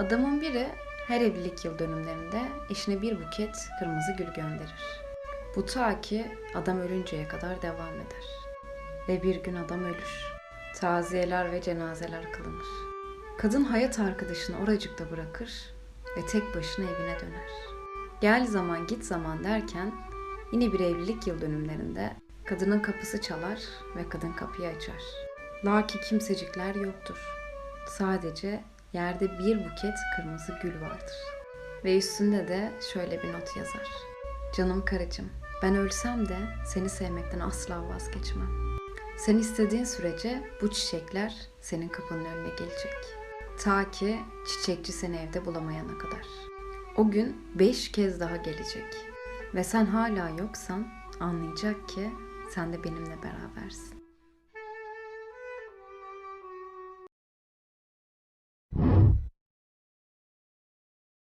Adamın biri her evlilik yıl dönümlerinde eşine bir buket kırmızı gül gönderir. Bu ta ki adam ölünceye kadar devam eder. Ve bir gün adam ölür. Taziyeler ve cenazeler kılınır. Kadın hayat arkadaşını oracıkta bırakır ve tek başına evine döner. Gel zaman git zaman derken yine bir evlilik yıl dönümlerinde kadının kapısı çalar ve kadın kapıyı açar. Lakin kimsecikler yoktur. Sadece yerde bir buket kırmızı gül vardır. Ve üstünde de şöyle bir not yazar. Canım karıcığım, ben ölsem de seni sevmekten asla vazgeçmem. Sen istediğin sürece bu çiçekler senin kapının önüne gelecek. Ta ki çiçekçi seni evde bulamayana kadar. O gün beş kez daha gelecek. Ve sen hala yoksan anlayacak ki sen de benimle berabersin.